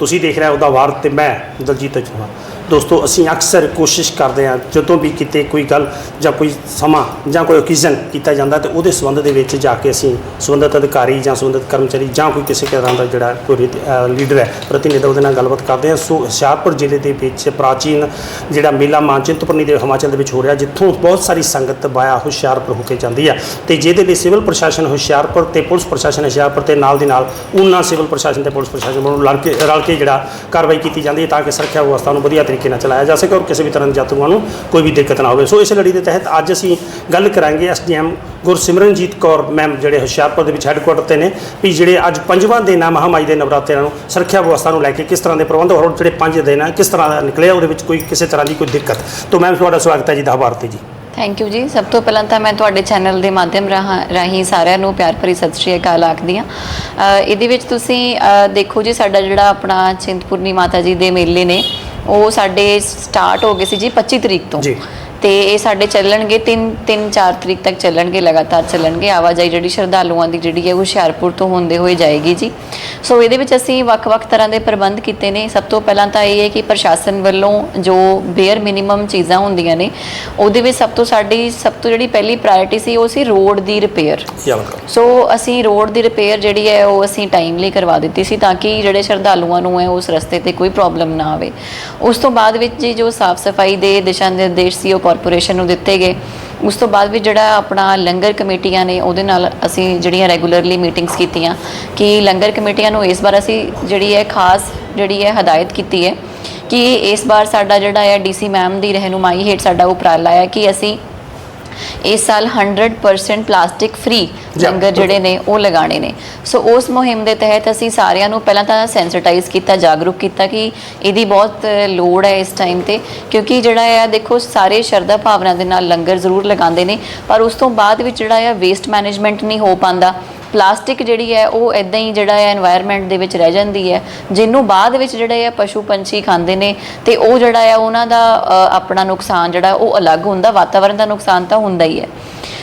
ਤੁਸੀਂ ਦੇਖ ਰਹੇ ਹੋ ਉਹਦਾ ਵਾਰ ਤੇ ਮੈਂ ਦਲਜੀਤ ਅਜੂਹਾ ਦੋਸਤੋ, ਅਸੀਂ ਅਕਸਰ ਕੋਸ਼ਿਸ਼ ਕਰਦੇ ਹਾਂ, ਜਦੋਂ ਵੀ ਕਿਤੇ ਕੋਈ ਗੱਲ ਜਾਂ ਕੋਈ ਸਮਾਂ ਜਾਂ ਕੋਈ ਓਕੇਜ਼ਨ ਕੀਤਾ ਜਾਂਦਾ ਤੇ ਉਹਦੇ ਸੰਬੰਧ ਦੇ ਵਿੱਚ ਜਾ ਕੇ ਅਸੀਂ ਸੰਬੰਧਿਤ ਅਧਿਕਾਰੀ ਜਾਂ ਸੰਬੰਧਿਤ ਕਰਮਚਾਰੀ ਜਾਂ ਕੋਈ ਕਿਸੇ ਤਰ੍ਹਾਂ ਦਾ ਜਿਹੜਾ ਕੋਈ ਲੀਡਰ ਹੈ, ਪ੍ਰਤੀਨਿਧ ਉਹਦੇ ਨਾਲ ਗੱਲਬਾਤ ਕਰਦੇ ਹਾਂ। ਸੋ ਹੁਸ਼ਿਆਰਪੁਰ ਜ਼ਿਲ੍ਹੇ ਦੇ ਵਿੱਚ ਪ੍ਰਾਚੀਨ ਜਿਹੜਾ ਮੇਲਾ ਮਾਂ ਚਿੰਤਪੁਰਨੀ ਦੇ ਹਿਮਾਚਲ ਦੇ ਵਿੱਚ ਹੋ ਰਿਹਾ, ਜਿੱਥੋਂ ਬਹੁਤ ਸਾਰੀ ਸੰਗਤ ਬਾਇਆ ਹੁਸ਼ਿਆਰਪੁਰ ਹੋ ਕੇ ਜਾਂਦੀ ਹੈ ਤੇ ਜਿਹਦੇ ਲਈ ਸਿਵਲ ਪ੍ਰਸ਼ਾਸਨ ਹੁਸ਼ਿਆਰਪੁਰ ਤੇ ਪੁਲਿਸ ਪ੍ਰਸ਼ਾਸਨ ਹੁਸ਼ਿਆਰਪੁਰ ਤੇ ਨਾਲ ਦੀ ਨਾਲ ਉਹਨਾਂ ਸਿਵਲ ਪ੍ਰਸ਼ਾਸਨ ਤੇ ਪੁਲਿਸ ਪ੍ਰਸ਼ਾਸਨ ਵੱਲੋਂ ਲੜ ਕੇ, ਰਲ ਕੇ ਜਿਹੜਾ ਕਾਰਵਾਈ ਕੀਤੀ ਜਾਂਦੀ ਹੈ ਤਾਂ ਕਿ ਸੁਰੱਖਿਆ ਵਿਵਸਥਾ ਨੂੰ ਵਧੀਆ ਤਰੀਕੇ ਨਾਲ ਚਲਾਇਆ ਜਾ ਸਕੇ ਔਰ ਕਿਸੇ ਵੀ ਤਰ੍ਹਾਂ ਦੇ ਯਾਤਰੂਆਂ ਨੂੰ ਕੋਈ ਵੀ ਦਿੱਕਤ ਨਾ ਹੋਵੇ। ਸੋ ਇਸ ਲੜੀ ਦੇ ਤਹਿਤ ਅੱਜ ਅਸੀਂ ਗੱਲ ਕਰਾਂਗੇ ਐਸਡੀਐਮ ਗੁਰਸਿਮਰਨਜੀਤ ਕੌਰ ਮੈਮ ਜਿਹੜੇ ਹੁਸ਼ਿਆਰਪੁਰ ਦੇ ਵਿੱਚ ਹੈੱਡਕੁਆਟਰ ਤੇ ਨੇ ਵੀ ਜਿਹੜੇ ਅੱਜ ਪੰਜਵਾਂ ਦਿਨ ਆ ਮਹਾਮਾਈ ਦੇ ਨਵਰਾਤਰਿਆਂ ਨੂੰ, ਸੁਰੱਖਿਆ ਵਿਵਸਥਾ ਨੂੰ ਲੈ ਕੇ ਕਿਸ ਤਰ੍ਹਾਂ ਦੇ ਪ੍ਰਬੰਧ ਔਰ ਜਿਹੜੇ ਪੰਜ ਦਿਨ ਆ, ਕਿਸ ਤਰ੍ਹਾਂ ਦਾ ਨਿਕਲਿਆ ਉਹਦੇ ਵਿੱਚ ਕੋਈ ਕਿਸੇ ਤਰ੍ਹਾਂ ਦੀ ਕੋਈ ਦਿੱਕਤ। ਤੋਂ ਮੈਮ, ਤੁਹਾਡਾ ਸਵਾਗਤ ਹੈ ਜੀ ਦਹ ਭਾਰਤੀ ਜੀ। ਥੈਂਕ ਯੂ ਜੀ। ਸਭ ਤੋਂ ਪਹਿਲਾਂ ਤਾਂ ਮੈਂ ਤੁਹਾਡੇ ਚੈਨਲ ਦੇ ਮਾਧਿਅਮ ਰਾਹੀਂ ਸਾਰਿਆਂ ਨੂੰ ਪਿਆਰ ਭਰੀ ਸਤਿ ਸ਼੍ਰੀ ਅਕਾਲ ਆਖਦੀ ਹਾਂ। ਇਹਦੇ ਵਿੱਚ ਤੁਸੀਂ ਦੇਖੋ ਜੀ ਸਾਡਾ ਜਿਹੜਾ ਆਪਣਾ ਚਿੰਤਪੁਰਨੀ ਮਾਤਾ ਜੀ ਦੇ ਮੇਲੇ ਨੇ ਉਹ ਸਾਡੇ ਸਟਾਰਟ ਹੋ ਗਏ ਸੀ ਜੀ 25 ਤਰੀਕ ਤੋਂ ਜੀ। ਤੇ ਇਹ ਸਾਡੇ ਚੱਲਣਗੇ 3 3 4 ਤਰੀਕ ਤੱਕ ਚੱਲਣਗੇ ਲਗਾਤਾਰ ਚੱਲਣਗੇ। ਆਵਾਜਾਈ ਜਿਹੜੀ ਸ਼ਰਧਾਲੂਆਂ ਦੀ ਜਿਹੜੀ ਹੈ ਉਹ ਹੁਸ਼ਿਆਰਪੁਰ ਤੋਂ ਹੁੰਦੇ ਹੋਏ ਜਾਏਗੀ ਜੀ। ਸੋ ਇਹਦੇ ਵਿੱਚ ਅਸੀਂ ਵੱਖ-ਵੱਖ ਤਰ੍ਹਾਂ ਦੇ ਪ੍ਰਬੰਧ ਕੀਤੇ ਨੇ। ਸਭ ਤੋਂ ਪਹਿਲਾਂ ਤਾਂ ਇਹ ਹੈ ਕਿ ਪ੍ਰਸ਼ਾਸਨ ਵੱਲੋਂ ਜੋ ਬੇਅਰ ਮਿਨੀਮਮ ਚੀਜ਼ਾਂ ਹੁੰਦੀਆਂ ਨੇ ਉਹਦੇ ਵਿੱਚ ਸਭ ਤੋਂ ਸਾਡੀ ਸਭ ਤੋਂ ਜਿਹੜੀ ਪਹਿਲੀ ਪ੍ਰਾਇੋਰਟੀ ਸੀ ਉਹ ਸੀ ਰੋਡ ਦੀ ਰਿਪੇਅਰ ਸੋ ਅਸੀਂ ਰੋਡ ਦੀ ਰਿਪੇਅਰ ਜਿਹੜੀ ਹੈ ਉਹ ਅਸੀਂ ਟਾਈਮਲੀ ਕਰਵਾ ਦਿੱਤੀ ਸੀ ਤਾਂ ਕਿ ਜਿਹੜੇ ਸ਼ਰਧਾਲੂਆਂ ਨੂੰ ਹੈ ਉਸ ਰਸਤੇ ਤੇ ਕੋਈ ਪ੍ਰੋਬਲਮ ਨਾ ਆਵੇ। ਉਸ ਤੋਂ ਬਾਅਦ ਵਿੱਚ ਜੀ ਜੋ ਸਾਫ਼ ਸਫ਼ਾਈ ਦੇ ਦਿਸ਼ਾ ਨਿਰਦੇਸ਼ ਸੀ ਉਹ ਕਾਰਪੋਰੇਸ਼ਨ ਨੂੰ ਦਿੱਤੇ ਗਏ। ਉਸ ਤੋਂ ਬਾਅਦ ਵੀ ਜਿਹੜਾ ਆਪਣਾ ਲੰਗਰ ਕਮੇਟੀਆਂ ਨੇ, ਉਹਦੇ ਨਾਲ ਅਸੀਂ ਜਿਹੜੀਆਂ ਰੈਗੂਲਰਲੀ ਮੀਟਿੰਗਸ ਕੀਤੀਆਂ ਕਿ ਲੰਗਰ ਕਮੇਟੀਆਂ ਨੂੰ ਇਸ ਵਾਰ ਅਸੀਂ ਜਿਹੜੀ ਹੈ ਖਾਸ ਜਿਹੜੀ ਹੈ ਹਦਾਇਤ ਕੀਤੀ ਹੈ ਕਿ ਇਸ ਵਾਰ ਸਾਡਾ ਜਿਹੜਾ ਹੈ ਡੀਸੀ ਮੈਮ ਦੀ ਰਹਿਨੁਮਾਈ ਹੇਠ ਸਾਡਾ ਉਪਰਾਲਾ ਹੈ ਕਿ ਅਸੀਂ ਇਸ ਸਾਲ 100% ਪਲਾਸਟਿਕ ਫ੍ਰੀ ਲੰਗਰ ਜਿਹੜੇ ਨੇ ਉਹ ਲਗਾਣੇ ਨੇ। ਸੋ ਉਸ ਮੁਹਿੰਮ ਦੇ ਤਹਿਤ ਅਸੀਂ ਸਾਰਿਆਂ ਨੂੰ ਪਹਿਲਾਂ ਤਾਂ ਸੈਂਸਿਟਾਈਜ਼ ਕੀਤਾ ਜਾਗਰੂਕ ਕੀਤਾ ਕਿ ਇਹਦੀ ਬਹੁਤ ਲੋੜ ਹੈ ਇਸ ਟਾਈਮ ਤੇ ਕਿਉਂਕਿ ਜਿਹੜਾ ਹੈ ਦੇਖੋ ਸਾਰੇ ਸ਼ਰਧਾ ਭਾਵਨਾ ਦੇ ਨਾਲ ਲੰਗਰ ਜ਼ਰੂਰ ਲਗਾਉਂਦੇ ਨੇ ਪਰ ਉਸ ਤੋਂ ਬਾਅਦ ਵਿੱਚ ਜਿਹੜਾ ਹੈ ਵੇਸਟ ਮੈਨੇਜਮੈਂਟ ਨਹੀਂ ਹੋ ਪਾਉਂਦਾ। ਪਲਾਸਟਿਕ ਜਿਹੜੀ ਹੈ, ਉਹ ਐਦਾਂ ਹੀ ਜਿਹੜਾ ਹੈ এনवायरमेंट ਦੇ ਵਿੱਚ ਰਹਿ ਜਾਂਦੀ ਹੈ। ਜਿਹਨੂੰ ਬਾਅਦ ਵਿੱਚ ਜਿਹੜੇ ਆ ਪਸ਼ੂ ਪੰਛੀ ਖਾਂਦੇ ਨੇ ਤੇ ਉਹ ਜਿਹੜਾ ਆ ਉਹਨਾਂ ਦਾ ਆਪਣਾ ਨੁਕਸਾਨ ਜਿਹੜਾ, ਉਹ ਅਲੱਗ ਹੁੰਦਾ, ਵਾਤਾਵਰਨ ਦਾ ਨੁਕਸਾਨ ਤਾਂ ਹੁੰਦਾ ਹੀ ਹੈ।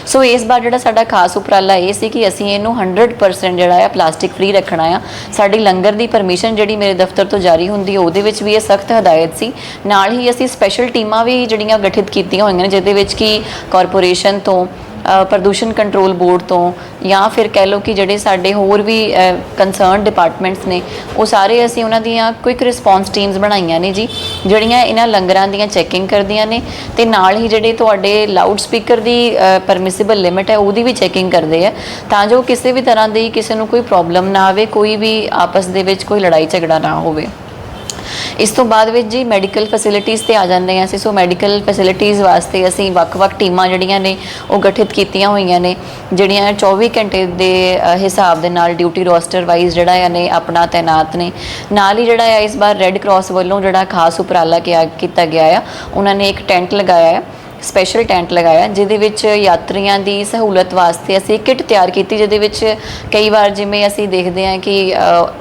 ਸੋ ਇਸ ਵਾਰ ਜਿਹੜਾ ਸਾਡਾ ਖਾਸ ਉਪਰਾਲਾ ਇਹ ਸੀ ਕਿ ਅਸੀਂ ਇਹਨੂੰ 100% ਜਿਹੜਾ ਆ ਪਲਾਸਟਿਕ ਫ੍ਰੀ ਰੱਖਣਾ ਆ। ਸਾਡੀ ਲੰਗਰ ਦੀ ਪਰਮਿਸ਼ਨ ਜਿਹੜੀ ਮੇਰੇ ਦਫ਼ਤਰ ਤੋਂ ਜਾਰੀ ਹੁੰਦੀ ਹੈ ਉਹਦੇ ਵਿੱਚ ਵੀ ਇਹ ਸਖਤ ਹਦਾਇਤ ਸੀ। ਨਾਲ ਹੀ ਅਸੀਂ ਸਪੈਸ਼ਲ ਟੀਮਾਂ ਵੀ ਜਿਹੜੀਆਂ ਗਠਿਤ ਕੀਤੀਆਂ ਹੋਈਆਂ ਨੇ, ਜਿਹਦੇ ਵਿੱਚ ਕਿ ਕਾਰਪੋਰੇਸ਼ਨ ਤੋਂ ਪ੍ਰਦੂਸ਼ਣ ਕੰਟਰੋਲ ਬੋਰਡ ਤੋਂ ਜਾਂ ਫਿਰ ਕਹਿ ਲਓ ਕਿ ਜਿਹੜੇ ਸਾਡੇ ਹੋਰ ਵੀ ਕੰਸਰਨ ਡਿਪਾਰਟਮੈਂਟਸ ਨੇ, ਉਹ ਸਾਰੇ ਅਸੀਂ ਉਹਨਾਂ ਦੀਆਂ ਕੁਇਕ ਰਿਸਪੌਂਸ ਟੀਮਸ ਬਣਾਈਆਂ ਨੇ ਜੀ, ਜਿਹੜੀਆਂ ਇਹਨਾਂ ਲੰਗਰਾਂ ਦੀਆਂ ਚੈਕਿੰਗ ਕਰਦੀਆਂ ਨੇ ਤੇ ਨਾਲ ਹੀ ਜਿਹੜੇ ਤੁਹਾਡੇ ਲਾਊਡ ਸਪੀਕਰ ਦੀ ਪਰਮਿਸਿਬਲ ਲਿਮਿਟ ਹੈ, ਉਹਦੀ ਵੀ ਚੈਕਿੰਗ ਕਰਦੇ ਆ, ਤਾਂ ਜੋ ਕਿਸੇ ਵੀ ਤਰ੍ਹਾਂ ਦੀ ਕਿਸੇ ਨੂੰ ਕੋਈ ਪ੍ਰੋਬਲਮ ਨਾ ਆਵੇ, ਕੋਈ ਵੀ ਆਪਸ ਦੇ ਵਿੱਚ ਕੋਈ ਲੜਾਈ ਝਗੜਾ ਨਾ ਹੋਵੇ। ਇਸ ਤੋਂ ਬਾਅਦ ਵਿੱਚ ਜੀ ਮੈਡੀਕਲ ਫੈਸਿਲਿਟੀਆਂ ਤੇ ਆ ਜਾਂਦੇ ਹਾਂ ਅਸੀਂ। ਸੋ ਮੈਡੀਕਲ ਫੈਸਿਲਿਟੀਆਂ ਵਾਸਤੇ ਅਸੀਂ ਵੱਖ-ਵੱਖ ਟੀਮਾਂ ਜਿਹੜੀਆਂ ਨੇ, ਉਹ ਗਠਿਤ ਕੀਤੀਆਂ ਹੋਈਆਂ ਨੇ, ਜਿਹੜੀਆਂ 24 ਘੰਟੇ ਦੇ ਹਿਸਾਬ ਦੇ ਨਾਲ ਡਿਊਟੀ ਰੋਸਟਰ ਵਾਈਜ਼ ਜਿਹੜਾ ਆ ਨੇ, ਆਪਣਾ ਤਾਇਨਾਤ ਨੇ। ਨਾਲ ਹੀ ਜਿਹੜਾ ਆ ਇਸ ਵਾਰ ਰੈੱਡ ਕਰਾਸ ਵੱਲੋਂ ਜਿਹੜਾ ਖਾਸ ਉਪਰਾਲਾ ਕਿਆ, ਕੀਤਾ ਗਿਆ ਆ, ਉਹਨਾਂ ਨੇ ਇੱਕ ਟੈਂਟ ਲਗਾਇਆ ਹੈ ਸਪੈਸ਼ਲ ਟੈਂਟ ਲਗਾਇਆ, ਜਿਹਦੇ ਵਿੱਚ ਯਾਤਰੀਆਂ ਦੀ ਸਹੂਲਤ ਵਾਸਤੇ ਅਸੀਂ ਕਿੱਟ ਤਿਆਰ ਕੀਤੀ, ਜਿਹਦੇ ਵਿੱਚ ਕਈ ਵਾਰ ਜਿਵੇਂ ਅਸੀਂ ਦੇਖਦੇ ਹਾਂ ਕਿ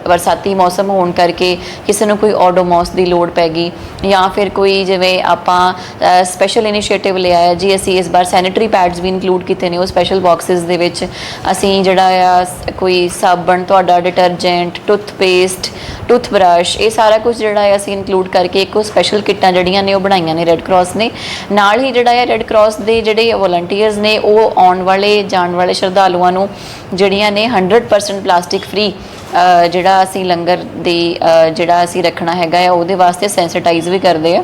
ਬਰਸਾਤੀ ਮੌਸਮ ਹੋਣ ਕਰਕੇ ਕਿਸੇ ਨੂੰ ਕੋਈ ਆਡੋਮੋਸ ਦੀ ਲੋੜ ਪੈ ਗਈ ਜਾਂ ਫਿਰ ਕੋਈ ਜਿਵੇਂ ਆਪਾਂ ਸਪੈਸ਼ਲ ਇਨੀਸ਼ੀਏਟਿਵ ਲਿਆ ਜੀ, ਅਸੀਂ ਇਸ ਵਾਰ ਸੈਨੀਟਰੀ ਪੈਡਸ ਵੀ ਇਨਕਲੂਡ ਕੀਤੇ ਨੇ, ਉਹ ਸਪੈਸ਼ਲ ਬਾਕਸਸ ਦੇ ਵਿੱਚ ਅਸੀਂ ਜਿਹੜਾ ਆ, ਕੋਈ ਸਾਬਣ, ਤੁਹਾਡਾ ਡਿਟਰਜੈਂਟ ਟੂਥਪੇਸਟ ਟੂਥਬ੍ਰਸ਼ ਇਹ ਸਾਰਾ ਕੁਝ ਜਿਹੜਾ ਹੈ ਅਸੀਂ ਇਨਕਲੂਡ ਕਰਕੇ ਇੱਕ ਸਪੈਸ਼ਲ ਕਿੱਟਾਂ ਜਿਹੜੀਆਂ ਨੇ ਉਹ ਬਣਾਈਆਂ ਨੇ ਰੈੱਡ ਕਰਾਸ ਨੇ। ਨਾਲ ਹੀ ਜਿਹੜਾ ਹੈ ਰੈੱਡ ਕਰਾਸ ਦੇ ਜਿਹੜੇ ਵੋਲੰਟੀਅਰਸ ਨੇ, ਉਹ ਆਉਣ ਵਾਲੇ, ਜਾਣ ਵਾਲੇ ਸ਼ਰਧਾਲੂਆਂ ਨੂੰ ਜਿਹੜੀਆਂ ਨੇ 100% ਪਲਾਸਟਿਕ ਫ੍ਰੀ ਜਿਹੜਾ ਅਸੀਂ ਲੰਗਰ ਦੀ ਜਿਹੜਾ ਅਸੀਂ ਰੱਖਣਾ ਹੈਗਾ ਆ ਉਹਦੇ ਵਾਸਤੇ ਸੈਂਸਿਟਾਈਜ਼ ਵੀ ਕਰਦੇ ਆ।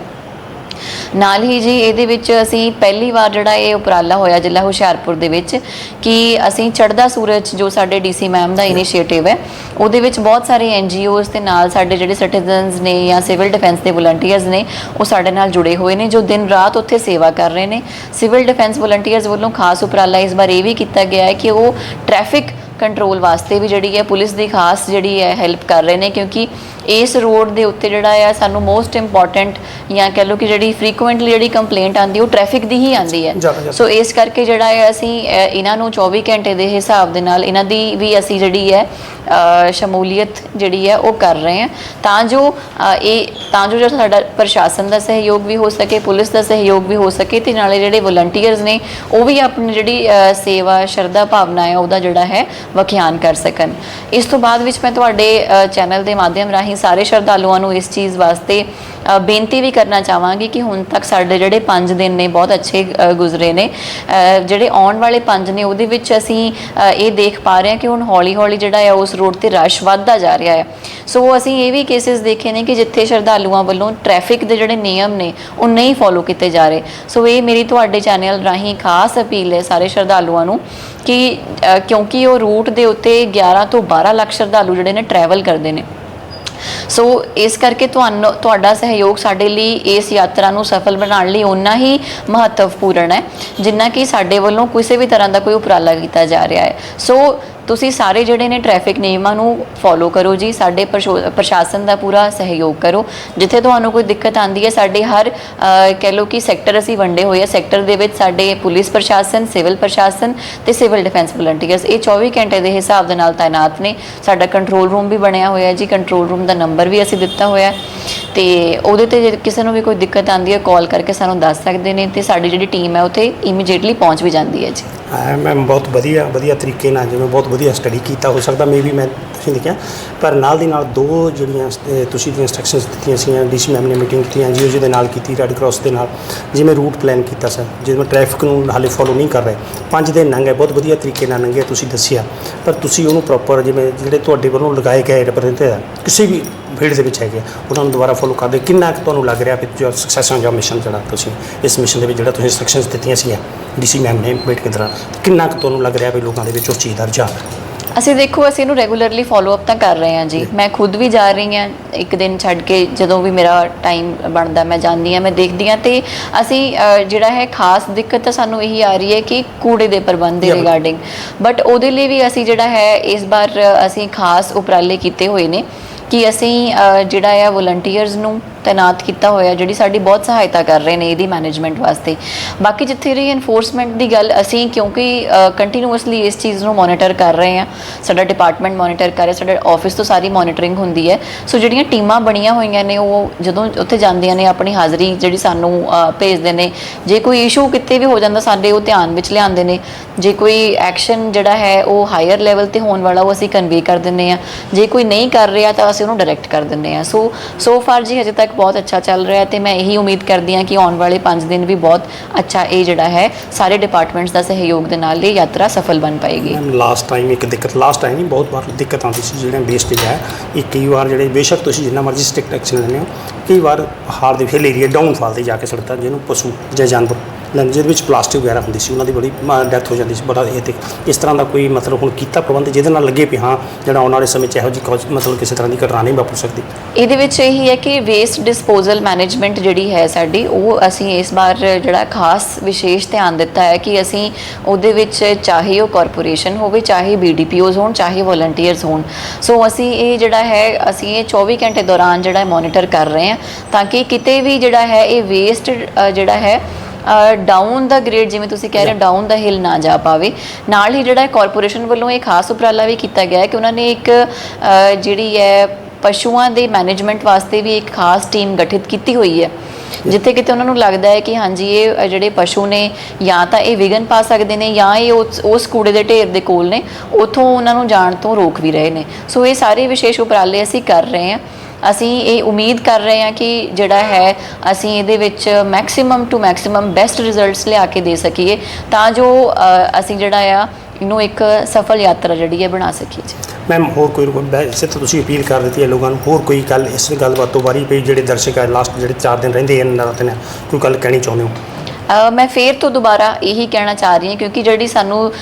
ਨਾਲ ਹੀ ਜੀ ਇਹਦੇ ਵਿੱਚ ਅਸੀਂ ਪਹਿਲੀ ਵਾਰ ਜਿਹੜਾ ਇਹ ਉਪਰਾਲਾ ਹੋਇਆ ਜ਼ਿਲ੍ਹਾ ਹੁਸ਼ਿਆਰਪੁਰ ਦੇ ਵਿੱਚ ਕਿ ਅਸੀਂ ਚੜ੍ਹਦਾ ਸੂਰਜ ਜੋ ਸਾਡੇ ਡੀਸੀ ਮੈਮ ਦਾ ਇਨੀਸ਼ੀਏਟਿਵ ਹੈ, ਉਹਦੇ ਵਿੱਚ ਬਹੁਤ ਸਾਰੇ ਐਨਜੀਓਜ਼ ਤੇ ਨਾਲ ਸਾਡੇ ਜਿਹੜੇ ਸਿਟੀਜ਼ਨਸ ਨੇ ਜਾਂ ਸਿਵਲ ਡਿਫੈਂਸ ਦੇ ਵਲੰਟੀਅਰਸ ਨੇ, ਉਹ ਸਾਡੇ ਨਾਲ ਜੁੜੇ ਹੋਏ ਨੇ ਜੋ ਦਿਨ ਰਾਤ ਉੱਥੇ ਸੇਵਾ ਕਰ ਰਹੇ ਨੇ। ਸਿਵਲ ਡਿਫੈਂਸ ਵਲੰਟੀਅਰਸ ਵੱਲੋਂ ਖਾਸ ਉਪਰਾਲਾ ਇਸ ਵਾਰ ਇਹ ਵੀ ਕੀਤਾ ਗਿਆ ਹੈ ਕਿ ਉਹ ਟ੍ਰੈਫਿਕ ਕੰਟਰੋਲ ਵਾਸਤੇ ਵੀ ਜਿਹੜੀ ਹੈ ਪੁਲਿਸ ਦੀ ਖਾਸ ਜਿਹੜੀ ਹੈ ਹੈਲਪ ਕਰ ਰਹੇ ਨੇ ਕਿਉਂਕਿ ਇਸ ਰੋਡ ਦੇ ਉੱਤੇ ਜਿਹੜਾ ਹੈ ਸਾਨੂੰ ਮੋਸਟ ਇੰਪੋਰਟੈਂਟ ਜਾਂ ਕਹਿ ਲਓ ਕਿ ਜਿਹੜੀ ਫ੍ਰੀਕੁਐਂਟਲੀ ਜਿਹੜੀ ਕੰਪਲੇਂਟ ਆਂਦੀ ਉਹ ਟ੍ਰੈਫਿਕ ਦੀ ਹੀ ਆਂਦੀ ਹੈ। ਸੋ ਇਸ ਕਰਕੇ ਜਿਹੜਾ ਹੈ ਅਸੀਂ ਇਹਨਾਂ ਨੂੰ 24 ਘੰਟੇ ਦੇ ਹਿਸਾਬ ਦੇ ਨਾਲ ਇਹਨਾਂ ਦੀ ਵੀ ਅਸੀਂ ਜਿਹੜੀ ਹੈ ਸ਼ਮੂਲੀਅਤ ਜਿਹੜੀ ਹੈ, ਉਹ ਕਰ ਰਹੇ ਹਾਂ। ਤਾਂ ਜੋ ਇਹ, ਤਾਂ ਜੋ ਜਿਹੜਾ ਸਾਡਾ ਪ੍ਰਸ਼ਾਸਨ ਦਾ ਸਹਿਯੋਗ ਵੀ ਹੋ ਸਕੇ, ਪੁਲਿਸ ਦਾ ਸਹਿਯੋਗ ਵੀ ਹੋ ਸਕੇ, ਤੇ ਨਾਲੇ ਜਿਹੜੇ ਵਲੰਟੀਅਰਸ ਨੇ, ਉਹ ਵੀ ਆਪਣੀ ਜਿਹੜੀ ਸੇਵਾ, ਸ਼ਰਧਾ ਭਾਵਨਾ ਹੈ, ਉਹਦਾ ਜਿਹੜਾ ਹੈ, ਵਖਿਆਨ ਕਰ ਸਕਣ। ਇਸ ਤੋਂ ਬਾਅਦ ਵਿੱਚ ਮੈਂ ਤੁਹਾਡੇ ਚੈਨਲ ਦੇ ਮਾਧਿਅਮ ਰਾਹੀਂ ਸਾਰੇ ਸ਼ਰਧਾਲੂਆਂ ਨੂੰ ਇਸ ਚੀਜ਼ ਵਾਸਤੇ ਬੇਨਤੀ ਵੀ ਕਰਨਾ ਚਾਹਾਂਗੀ ਕਿ ਹੁਣ ਤੱਕ ਸਾਡੇ ਜਿਹੜੇ 5 ਦਿਨ ਨੇ, ਬਹੁਤ ਅੱਛੇ ਗੁਜ਼ਰੇ ਨੇ। ਜਿਹੜੇ ਆਉਣ ਵਾਲੇ 5 ਨੇ, ਉਹਦੇ ਵਿੱਚ ਅਸੀਂ ਇਹ ਦੇਖ ਪਾ ਰਹੇ ਹਾਂ ਕਿ ਹੁਣ ਹੌਲੀ-ਹੌਲੀ ਜਿਹੜਾ ਹੈ, ਉਸ ਰੋਡ ਤੇ ਰਸ਼ ਵੱਧਦਾ ਜਾ ਰਿਹਾ ਹੈ। ਸੋ ਅਸੀਂ ਇਹ ਵੀ ਕੇਸਿਸ ਦੇਖੇ ਨੇ ਕਿ ਜਿੱਥੇ ਸ਼ਰਧਾਲੂਆਂ ਵੱਲੋਂ ਟ੍ਰੈਫਿਕ ਦੇ ਜਿਹੜੇ ਨਿਯਮ ਨੇ, ਉਹ ਨਹੀਂ ਫੋਲੋ ਕੀਤੇ ਜਾ ਰਹੇ। ਸੋ ਇਹ ਮੇਰੀ ਤੁਹਾਡੇ ਚੈਨਲ ਰਾਹੀਂ ਖਾਸ ਅਪੀਲ ਹੈ ਸਾਰੇ ਸ਼ਰਧਾਲੂਆਂ ਨੂੰ ਕਿ ਕਿਉਂਕਿ ਉਹ ਰੂਟ ਦੇ ਉੱਤੇ 11 ਤੋਂ 12 ਲੱਖ ਸ਼ਰਧਾਲੂ ਜਿਹੜੇ ਨੇ ਟਰੈਵਲ ਕਰਦੇ ਨੇ। ਸੋ ਇਸ ਕਰਕੇ ਤੁਹਾਨੂੰ, ਤੁਹਾਡਾ ਸਹਿਯੋਗ ਸਾਡੇ ਲਈ ਇਸ ਯਾਤਰਾ ਨੂੰ ਸਫਲ ਬਣਾਉਣ ਲਈ ਉਨਾ ਹੀ ਮਹੱਤਵਪੂਰਨ ਹੈ, ਜਿੰਨਾ ਕਿ ਸਾਡੇ ਵੱਲੋਂ ਕਿਸੇ ਵੀ ਤਰ੍ਹਾਂ ਦਾ ਕੋਈ ਉਪਰਾਲਾ ਕੀਤਾ ਜਾ ਰਿਹਾ ਹੈ। ਸੋ ਤੁਸੀਂ ਸਾਰੇ ਜਿਹੜੇ ਨੇ ਟ੍ਰੈਫਿਕ ਨਿਯਮਾਂ ਨੂੰ ਫੋਲੋ ਕਰੋ ਜੀ, ਸਾਡੇ ਪ੍ਰਸ਼ੋ- ਪ੍ਰਸ਼ਾਸਨ ਦਾ ਪੂਰਾ ਸਹਿਯੋਗ ਕਰੋ। ਜਿੱਥੇ ਤੁਹਾਨੂੰ ਕੋਈ ਦਿੱਕਤ ਆਂਦੀ ਹੈ, ਸਾਡੇ ਹਰ ਕਹਿ ਲਓ ਕਿ ਸੈਕਟਰ ਅਸੀਂ ਵੰਡੇ ਹੋਏ ਆ ਸੈਕਟਰ ਦੇ ਵਿੱਚ ਸਾਡੇ ਪੁਲਿਸ ਪ੍ਰਸ਼ਾਸਨ, ਸਿਵਲ ਪ੍ਰਸ਼ਾਸਨ ਤੇ ਸਿਵਲ ਡਿਫੈਂਸ ਵਲੰਟੀਅਰਸ ਇਹ 24 ਘੰਟੇ ਦੇ ਹਿਸਾਬ ਦੇ ਨਾਲ ਤਾਇਨਾਤ ਨੇ। ਸਾਡਾ ਕੰਟਰੋਲ ਰੂਮ ਵੀ ਬਣਿਆ ਹੋਇਆ ਹੈ ਜੀ ਕੰਟਰੋਲ ਰੂਮ ਦਾ ਨੰਬਰ ਵੀ ਅਸੀਂ ਦਿੱਤਾ ਹੋਇਆ ਹੈ। ਤੇ ਉਹਦੇ ਤੇ ਜੇ ਕਿਸੇ ਨੂੰ ਵੀ ਕੋਈ ਦਿੱਕਤ ਆਂਦੀ ਹੈ ਕਾਲ ਕਰਕੇ ਸਾਨੂੰ ਦੱਸ ਸਕਦੇ ਨੇ ਤੇ ਸਾਡੀ ਜਿਹੜੀ ਟੀਮ ਹੈ, ਉੱਥੇ ਇਮੀਡੀਏਟਲੀ ਪਹੁੰਚ ਵੀ ਜਾਂਦੀ ਹੈ ਜੀ। ਹਾਂ ਮੈਂ ਬਹੁਤ ਵਧੀਆ ਵਧੀਆ ਤਰੀਕੇ ਨਾਲ ਜਿਵੇਂ ਬਹੁਤ ਵਧੀਆ ਸਟੱਡੀ ਕੀਤਾ, ਹੋ ਸਕਦਾ ਮੇ ਵੀ ਮੈਂ ਤੁਸੀਂ ਦੇਖਿਆ ਪਰ ਨਾਲ ਦੀ ਨਾਲ ਦੋ ਜਿਹੜੀਆਂ ਤੁਸੀਂ ਦੀਆਂ ਇੰਸਟਰਕਸ਼ਨਸ ਦਿੱਤੀਆਂ ਸੀ ਡੀਸੀ ਮੈਮ ਨੇ ਮੀਟਿੰਗ ਕੀਤੀ ਐਨਜੀਓ ਜੀ ਦੇ ਨਾਲ ਕੀਤੀ ਰੈੱਡ ਕਰਾਸ ਦੇ ਨਾਲ, ਜਿਵੇਂ ਰੂਟ ਪਲਾਨ ਕੀਤਾ ਸਰ ਜਿਵੇਂ ਟ੍ਰੈਫਿਕ ਨੂੰ ਹਾਲੇ ਫੋਲੋ ਨਹੀਂ ਕਰ ਰਹੇ, ਪੰਜ ਦਿਨ ਲੰਘੇ ਬਹੁਤ ਵਧੀਆ ਤਰੀਕੇ ਨਾਲ ਲੰਘੇ, ਤੁਸੀਂ ਦੱਸਿਆ, ਪਰ ਤੁਸੀਂ ਉਹਨੂੰ ਪ੍ਰੋਪਰ ਜਿਵੇਂ ਜਿਹੜੇ ਤੁਹਾਡੇ ਵੱਲੋਂ ਲਗਾਏ ਗਏ ਰਿਪਰੈਜ਼ੈਂਟੇਟਿਵ ਕਿਸੇ ਵੀ ਫੀਲਡ ਦੇ ਵਿੱਚ ਹੈਗੇ ਆ, ਉਹਨਾਂ ਨੂੰ ਦੁਬਾਰਾ ਫੋਲੋ ਕਰਦੇ। ਕਿੰਨਾ ਕੁ ਤੁਹਾਨੂੰ ਲੱਗ ਰਿਹਾ ਕਿ ਜੋ ਸਕਸੈਸ ਜਾਂ ਮਿਸ਼ਨ ਜਿਹੜਾ ਤੁਸੀਂ ਇਸ ਮਿਸ਼ਨ ਦੇ ਵਿੱਚ ਜਿਹੜਾ ਤੁਸੀਂ ਇੰਸਟਰਕਸ਼ਨਸ ਦਿੱਤੀਆਂ ਸੀਗੀਆਂ ਡੀਸੀ ਮੈਮ ਨੇ ਮੀਟਿੰਗ ਦੇ ਦੌਰਾਨ ਕਿੰਨਾ ਕੁ ਤੁਹਾਨੂੰ ਲੱਗ ਰਿਹਾ ਵੀ ਲੋਕਾਂ ਦੇ ਵਿੱਚ ਉਹ ਚੀਜ਼ ਦਾ ਰੁਝਾਨ? ਹੈ ਅਸੀਂ ਦੇਖੋ ਅਸੀਂ ਇਹਨੂੰ ਰੈਗੂਲਰਲੀ ਫਾਲੋ ਅਪ ਤਾਂ ਕਰ ਰਹੇ ਹਾਂ ਜੀ। ਮੈਂ ਖੁਦ ਵੀ ਜਾ ਰਹੀ ਹਾਂ ਇੱਕ ਦਿਨ ਛੱਡ ਕੇ ਜਦੋਂ ਵੀ ਮੇਰਾ ਟਾਈਮ ਬਣਦਾ ਮੈਂ ਜਾਂਦੀ ਹਾਂ ਮੈਂ ਦੇਖਦੀ ਹਾਂ। ਤੇ ਅਸੀਂ ਜਿਹੜਾ ਹੈ ਖਾਸ ਦਿੱਕਤ ਤਾਂ ਸਾਨੂੰ ਇਹੀ ਆ ਰਹੀ ਹੈ ਕਿ ਕੂੜੇ ਦੇ ਪ੍ਰਬੰਧ ਦੇ. ਰਿਗਾਰਡਿੰਗ ਬਟ ਉਹਦੇ ਲਈ ਵੀ ਅਸੀਂ ਜਿਹੜਾ ਹੈ ਇਸ ਵਾਰ ਅਸੀਂ ਖਾਸ ਉਪਰਾਲੇ ਕੀਤੇ ਹੋਏ ਨੇ। ਕਿ ਅਸੀਂ ਅ, ਜਿਹੜਾ ਆ ਵੋਲੰਟੀਅਰਸ ਨੂੰ ਤਾਇਨਾਤ ਕੀਤਾ ਹੋਇਆ ਜਿਹੜੀ ਸਾਡੀ ਬਹੁਤ ਸਹਾਇਤਾ ਕਰ ਰਹੇ ਨੇ ਇਹਦੀ ਮੈਨੇਜਮੈਂਟ ਵਾਸਤੇ। ਬਾਕੀ ਜਿੱਥੇ ਰਹੀ ਐਨਫੋਰਸਮੈਂਟ ਦੀ ਗੱਲ, ਅਸੀਂ ਕਿਉਂਕਿ ਕੰਟੀਨਿਊਸਲੀ ਇਸ ਚੀਜ਼ ਨੂੰ ਮੋਨੀਟਰ ਕਰ ਰਹੇ ਹਾਂ। ਸਾਡਾ ਡਿਪਾਰਟਮੈਂਟ ਮੋਨੀਟਰ ਕਰ ਰਿਹਾ, ਸਾਡਾ ਆਫਿਸ ਤੋਂ ਸਾਰੀ ਮੋਨੀਟਰਿੰਗ ਹੁੰਦੀ ਹੈ। ਸੋ ਜਿਹੜੀਆਂ ਟੀਮਾਂ ਬਣੀਆਂ ਹੋਈਆਂ ਨੇ, ਉਹ ਜਦੋਂ ਉੱਥੇ ਜਾਂਦੀਆਂ ਨੇ, ਆਪਣੀ ਹਾਜ਼ਰੀ ਜਿਹੜੀ ਸਾਨੂੰ ਭੇਜਦੇ ਨੇ, ਜੇ ਕੋਈ ਇਸ਼ੂ ਕਿਤੇ ਵੀ ਹੋ ਜਾਂਦਾ ਸਾਡੇ, ਉਹ ਧਿਆਨ ਵਿੱਚ ਲਿਆਉਂਦੇ ਨੇ। ਜੇ ਕੋਈ ਐਕਸ਼ਨ ਜਿਹੜਾ ਹੈ, ਉਹ ਹਾਇਰ ਲੈਵਲ ਤੇ ਹੋਣ ਵਾਲਾ, ਉਹ ਅਸੀਂ ਕਨਵੇ ਕਰ ਦਿੰਨੇ ਆ ਜੇ ਕੋਈ ਨਹੀਂ ਕਰ ਰਿਹਾ, ਤਾਂ ਅਸੀਂ ਉਹਨੂੰ ਡਾਇਰੈਕਟ ਕਰ ਦਿੰਨੇ ਆ ਸੋ ਸੋ ਫਾਰ ਜੀ, ਹਜੇ ਤੱਕ ਬਹੁਤ ਅੱਛਾ ਚੱਲ ਰਿਹਾ ਤੇ ਮੈਂ ਇਹੀ ਉਮੀਦ ਕਰਦੀ ਹਾਂ ਕਿ ਆਉਣ ਵਾਲੇ 5 ਦਿਨ ਵੀ ਬਹੁਤ ਅੱਛਾ ਇਹ ਜਿਹੜਾ ਹੈ, ਸਾਰੇ ਡਿਪਾਰਟਮੈਂਟਸ ਦਾ ਸਹਿਯੋਗ ਦੇ ਨਾਲ ਇਹ ਯਾਤਰਾ ਸਫਲ ਬਣ ਪਾਏਗੀ। ਲਾਸਟ ਟਾਈਮ ਇੱਕ ਦਿੱਕਤ ਲਾਸਟ ਟਾਈਮ ਨਹੀਂ, ਬਹੁਤ ਵਾਰ ਦਿੱਕਤ ਆਉਂਦੀ ਸੀ ਜਿਹੜੇ ਵੇਸਟੇਜ ਹੈ, ਇਹ ਕਈ ਵਾਰ ਜਿਹੜੇ ਬੇਸ਼ੱਕ ਤੁਸੀਂ ਜਿੰਨਾ ਮਰਜ਼ੀ ਸਟ੍ਰਿਕਟ ਐਕਸ਼ਨ ਲੈਂਦੇ ਹੋ, ਕਈ ਵਾਰ ਹਾਰ ਦੇ ਹਿਲ ਏਰੀਆ ਡਾਊਨਫਾਲ ਤੇ ਜਾ ਕੇ ਸੜਕਾਂ ਜਿਹਨੂੰ ਪਸ਼ੂ ਜਾਂ ਜਾਨਵਰ ਲੈਂਦੇ ਜਿਹਦੇ ਵਿੱਚ ਪਲਾਸਟਿਕ ਵਗੈਰਾ ਹੁੰਦੀ ਸੀ, ਉਹਨਾਂ ਦੀ ਬੜੀ ਡੈਥ ਹੋ ਜਾਂਦੀ ਸੀ, ਬੜਾ ਇਹ ਤੇ ਇਸ ਤਰ੍ਹਾਂ ਦਾ ਕੋਈ ਮਤਲਬ ਹੁਣ ਕੀਤਾ ਪ੍ਰਬੰਧ ਜਿਹਦੇ ਨਾਲ ਲੱਗੇ ਵੀ ਹਾਂ, ਜਿਹੜਾ ਆਉਣ ਵਾਲੇ ਸਮੇਂ 'ਚ ਇਹੋ ਜਿਹੀ ਮਤਲਬ ਕਿਸੇ ਤਰ੍ਹਾਂ ਦੀ ਘਟਨਾ ਨਹੀਂ ਵਾਪਰ ਸਕਦੀ। ਇਹਦੇ ਵਿੱਚ ਇਹੀ ਹੈ ਕਿ ਵੇਸਟ ਡਿਸਪੋਜ਼ਲ ਮੈਨੇਜਮੈਂਟ ਜਿਹੜੀ ਹੈ ਸਾਡੀ, ਉਹ ਅਸੀਂ ਇਸ ਵਾਰ ਜਿਹੜਾ ਖਾਸ ਵਿਸ਼ੇਸ਼ ਧਿਆਨ ਦਿੱਤਾ ਹੈ ਕਿ ਅਸੀਂ ਉਹਦੇ ਵਿੱਚ ਚਾਹੇ ਉਹ ਕਾਰਪੋਰੇਸ਼ਨ ਹੋਵੇ, ਚਾਹੇ ਬੀਡੀਪੀਓਜ਼ ਹੋਣ, ਚਾਹੇ ਵੋਲੰਟੀਅਰਸ ਹੋਣ। ਸੋ ਅਸੀਂ ਇਹ ਜਿਹੜਾ ਹੈ, ਅਸੀਂ ਇਹ 24 ਘੰਟੇ ਦੌਰਾਨ ਜਿਹੜਾ ਮੋਨੀਟਰ ਕਰ ਰਹੇ ਹਾਂ, ਤਾਂ ਕਿ ਕਿਤੇ ਵੀ ਜਿਹੜਾ ਹੈ, ਇਹ ਵੇਸਟ ਜਿਹੜਾ ਹੈ ਡਾਊਨ ਦਾ ਗ੍ਰੇਡ ਜਿਵੇਂ ਤੁਸੀਂ ਕਹਿ ਰਹੇ ਹੋ ਡਾਊਨ ਦਾ ਹਿਲ ਨਾ ਜਾ ਪਾਵੇ। ਨਾਲ ਹੀ ਜਿਹੜਾ ਕਾਰਪੋਰੇਸ਼ਨ ਵੱਲੋਂ ਇਹ ਖਾਸ ਉਪਰਾਲਾ ਵੀ ਕੀਤਾ ਗਿਆ ਹੈ ਕਿ ਉਹਨਾਂ ਨੇ ਇੱਕ ਜਿਹੜੀ ਹੈ, ਪਸ਼ੂਆਂ ਦੇ ਮੈਨੇਜਮੈਂਟ ਵਾਸਤੇ ਵੀ ਇੱਕ ਖਾਸ ਟੀਮ ਗਠਿਤ ਕੀਤੀ ਹੋਈ ਹੈ। ਜਿੱਥੇ ਕਿਤੇ ਉਹਨਾਂ ਨੂੰ ਲੱਗਦਾ ਹੈ ਕਿ ਹਾਂਜੀ, ਇਹ ਜਿਹੜੇ ਪਸ਼ੂ ਨੇ, ਜਾਂ ਤਾਂ ਇਹ ਵਿਗਨ ਪਾ ਸਕਦੇ ਨੇ, ਜਾਂ ਇਹ ਉਸ ਉਸ ਕੂੜੇ ਦੇ ਢੇਰ ਦੇ ਕੋਲ ਨੇ, ਉਥੋਂ ਉਹਨਾਂ ਨੂੰ ਜਾਣ ਤੋਂ ਰੋਕ ਵੀ ਰਹੇ ਨੇ। ਸੋ ਇਹ ਸਾਰੇ ਵਿਸ਼ੇਸ਼ ਉਪਰਾਲੇ ਅਸੀਂ ਕਰ ਰਹੇ ਹਾਂ। ਅਸੀਂ ਇਹ ਉਮੀਦ ਕਰ ਰਹੇ ਹਾਂ ਕਿ ਜਿਹੜਾ ਹੈ, ਅਸੀਂ ਇਹਦੇ ਵਿੱਚ maximum to maximum best results ਲਿਆ ਕੇ ਦੇ ਸਕੀਏ, ਤਾਂ ਜੋ ਅਸੀਂ ਜਿਹੜਾ ਆ, ਇਹਨੂੰ ਇੱਕ ਸਫਲ ਯਾਤਰਾ ਜਿਹੜੀ ਹੈ ਬਣਾ ਸਕੀਏ ਜੀ। ਮੈਮ ਹੋਰ ਕੋਈ ਵੈਸੇ ਤਾਂ ਤੁਸੀਂ ਅਪੀਲ ਕਰ ਦਿੱਤੀ ਹੈ ਲੋਕਾਂ ਨੂੰ, ਹੋਰ ਕੋਈ ਗੱਲ, ਇਸ ਗੱਲਬਾਤ ਤੋਂ ਬਾਰੀ ਵੀ ਜਿਹੜੇ ਦਰਸ਼ਕ ਹੈ ਲਾਸਟ ਜਿਹੜੇ 4 ਦਿਨ ਰਹਿੰਦੇ ਹਨ ਨਰਾਤੇ ਕੋਈ ਗੱਲ ਕਹਿਣੀ ਚਾਹੁੰਦੇ ਹੋ? ਮੈਂ ਫੇਰ ਤੋਂ ਦੁਬਾਰਾ ਇਹੀ ਕਹਿਣਾ ਚਾਹ ਰਹੀ ਹਾਂ ਕਿਉਂਕਿ ਜਿਹੜੀ ਸਾਨੂੰ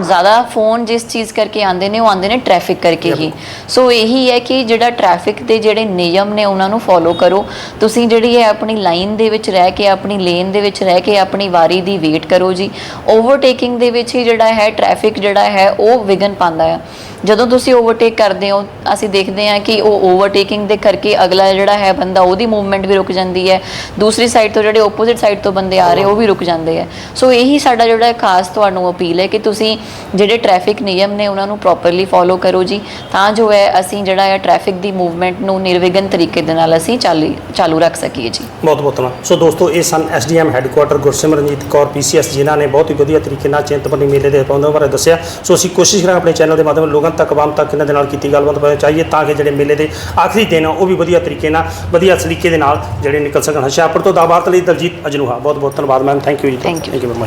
ਜ਼ਿਆਦਾ ਫੋਨ ਜਿਸ ਚੀਜ਼ ਕਰਕੇ ਆਉਂਦੇ ਨੇ ਉਹ ਆਉਂਦੇ ਨੇ ਟ੍ਰੈਫਿਕ ਕਰਕੇ ਹੀ। ਸੋ ਇਹੀ ਹੈ ਕਿ ਜਿਹੜਾ ਟ੍ਰੈਫਿਕ ਦੇ ਜਿਹੜੇ ਨਿਯਮ ਨੇ ਉਹਨਾਂ ਨੂੰ ਫੋਲੋ ਕਰੋ। ਤੁਸੀਂ ਜਿਹੜੀ ਹੈ ਆਪਣੀ ਲਾਈਨ ਦੇ ਵਿੱਚ ਰਹਿ ਕੇ ਆਪਣੀ ਲੇਨ ਦੇ ਵਿੱਚ ਰਹਿ ਕੇ ਆਪਣੀ ਵਾਰੀ ਦੀ ਵੇਟ ਕਰੋ ਜੀ। ਓਵਰਟੇਕਿੰਗ ਦੇ ਵਿੱਚ ਹੀ ਜਿਹੜਾ ਹੈ ਟ੍ਰੈਫਿਕ ਜਿਹੜਾ ਹੈ ਉਹ ਵਿਗਨ ਪਾਉਂਦਾ ਹੈ ਜਦੋਂ ਤੁਸੀਂ ਓਵਰਟੇਕ ਕਰਦੇ ਹੋ, ਅਸੀਂ ਦੇਖਦੇ ਹਾਂ ਕਿ ਉਹ ਓਵਰਟੇਕਿੰਗ ਦੇ ਕਰਕੇ ਅਗਲਾ ਜਿਹੜਾ ਹੈ ਬੰਦਾ, ਉਹਦੀ ਮੂਵਮੈਂਟ ਵੀ ਰੁਕ ਜਾਂਦੀ ਹੈ। ਦੂਸਰੀ ਸਾਈਡ ਤੋਂ ਜਿਹੜੇ ਆਪੋਜ਼ਿਟ ਸਾਈਡ ਤੋਂ ਬੰਦੇ ਆ ਰਹੇ, ਉਹ ਵੀ ਰੁਕ ਜਾਂਦੇ ਆ ਸੋ ਇਹੀ ਸਾਡਾ ਜਿਹੜਾ ਖਾਸ ਤੁਹਾਨੂੰ ਅਪੀਲ ਹੈ ਕਿ ਤੁਸੀਂ ਜਿਹੜੇ ਟ੍ਰੈਫਿਕ ਨਿਯਮ ਨੇ, ਉਹਨਾਂ ਨੂੰ ਪ੍ਰੋਪਰਲੀ ਫੋਲੋ ਕਰੋ ਜੀ। ਤਾਂ ਜੋ ਹੈ ਅਸੀਂ ਜਿਹੜਾ ਹੈ ਟ੍ਰੈਫਿਕ ਦੀ ਮੂਵਮੈਂਟ ਨੂੰ ਨਿਰਵਿਘਨ ਤਰੀਕੇ ਦੇ ਨਾਲ ਅਸੀਂ ਚਾਲੂ ਚਾਲੂ ਰੱਖ ਸਕੀਏ ਜੀ। ਬਹੁਤ ਬਹੁਤ ਧੰਨਵਾਦ। ਸੋ ਦੋਸਤੋ, ਇਹ ਸਨ SDM headquarter Gursimranjit Kaur PCS ਜਿਨ੍ਹਾਂ ਨੇ ਬਹੁਤ ਹੀ ਵਧੀਆ ਤਰੀਕੇ ਨਾਲ ਚਿੰਤਪਨੀ ਮੇਲੇ ਦੇ ਪ੍ਰਬੰਧਾਂ ਬਾਰੇ ਦੱਸਿਆ। ਸੋ ਅਸੀਂ ਕੋਸ਼ਿਸ਼ ਕਰਾਂ ਆਪਣੇ ਚੈਨਲ ਦੇ ਮਾਧਿਅਮ ਨਾਲ ਲੋਕਾਂ ਤੱਕ ਆਵਾਮ ਤੱਕ ਇਹਨਾਂ ਦੇ ਨਾਲ ਕੀਤੀ ਗੱਲਬਾਤ ਪਹੁੰਚਾਈਏ ਚਾਹੀਏ ਤਾਂ ਕਿ ਜਿਹੜੇ ਮੇਲੇ ਦੇ ਆਖਰੀ ਦਿਨ ਆ ਉਹ ਵੀ ਵਧੀਆ ਤਰੀਕੇ ਨਾਲ ਵਧੀਆ ਸਲੀਕੇ ਦੇ ਨਾਲ ਜਿਹੜੇ ਨਿਕਲ ਸਕਣ। ਹੁਸ਼ਿਆਰਪੁਰ ਤੋਂ ਦਾਬਾਤ ਲਈ ਦਲਜੀਤ ਅਜਨੂਹਾ ਬਹੁਤ ਬਹੁਤ ਧੰਨਵਾਦ ਮੈਮ ਥੈਂਕ ਯੂ ਜੀ. Thank you very much